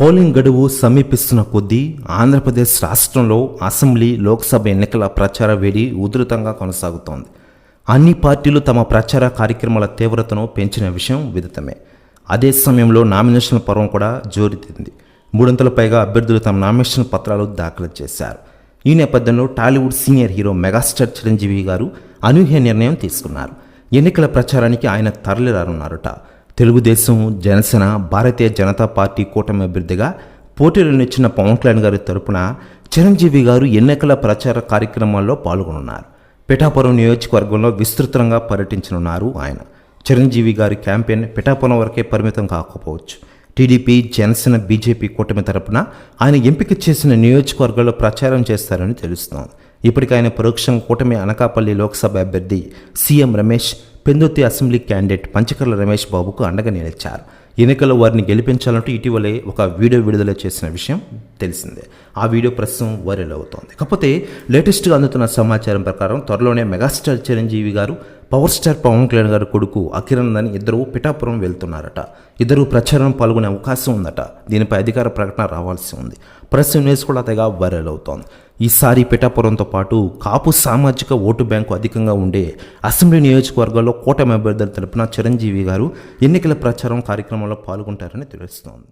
Polling గడువు సమీపిస్తున్న కొద్దీ ఆంధ్రప్రదేశ్ రాష్ట్రంలో అసెంబ్లీ లోక్సభ ఎన్నికల ప్రచార వేడి ఉధృతంగా కొనసాగుతోంది. అన్ని పార్టీలు తమ ప్రచార కార్యక్రమాల తీవ్రతను పెంచిన విషయం విదితమే. అదే సమయంలో నామినేషన్ పర్వం కూడా జోరెత్తింది మూడొందల పైగా అభ్యర్థులు తమ నామినేషన్ పత్రాలు దాఖలు చేశారు. ఈ నేపథ్యంలో Tollywood senior hero megastar Chiranjeevi garu అనూహ్య నిర్ణయం తీసుకున్నారు. ఎన్నికల ప్రచారానికి ఆయన తరలిరానున్నారట. తెలుగుదేశం జనసేన భారతీయ జనతా పార్టీ కూటమి అభ్యర్థిగా పోటీలో నిచ్చిన పవన్ కళ్యాణ్ గారి తరపున చిరంజీవి గారు ఎన్నికల ప్రచార కార్యక్రమాల్లో పాల్గొనున్నారు. పిఠాపురం నియోజకవర్గంలో విస్తృతంగా పర్యటించనున్నారు ఆయన. చిరంజీవి గారి క్యాంపెయిన్ పిఠాపురం వరకే పరిమితం కాకపోవచ్చు. టీడీపీ జనసేన బీజేపీ కూటమి తరపున ఆయన ఎంపిక చేసిన నియోజకవర్గాల్లో ప్రచారం చేస్తారని తెలుస్తోంది. ఇప్పటికి ఆయన పరోక్షంగా కూటమి అనకాపల్లి లోక్సభ అభ్యర్థి CM Ramesh Pendurthi assembly candidate Panchakarla Ramesh బాబుకు అండగా నిలిచారు. ఎన్నికల్లో వారిని గెలిపించాలంటూ ఇటీవలే ఒక వీడియో విడుదల చేసిన విషయం తెలిసిందే. ఆ వీడియో ప్రస్తుతం వైరల్ అవుతోంది. కాకపోతే లేటెస్ట్గా అందుతున్న సమాచారం ప్రకారం త్వరలోనే మెగాస్టార్ చిరంజీవి గారు పవర్ స్టార్ పవన్ కళ్యాణ్ గారి కొడుకు అకిరణ్ ఇద్దరు పిఠాపురం వెళ్తున్నారట. ఇద్దరు ప్రచారం పాల్గొనే అవకాశం ఉందట. దీనిపై అధికార ప్రకటన రావాల్సి ఉంది. ప్రెస్ న్యూస్ కూడా తెగ వైరల్ అవుతోంది. ఈసారి పిఠాపురంతో పాటు కాపు సామాజిక ఓటు బ్యాంకు అధికంగా ఉండే అసెంబ్లీ నియోజకవర్గాల్లో కూటమి అభ్యర్థుల తరపున చిరంజీవి గారు ఎన్నికల ప్రచారం కార్యక్రమంలో పాల్గొంటారని తెలుస్తోంది.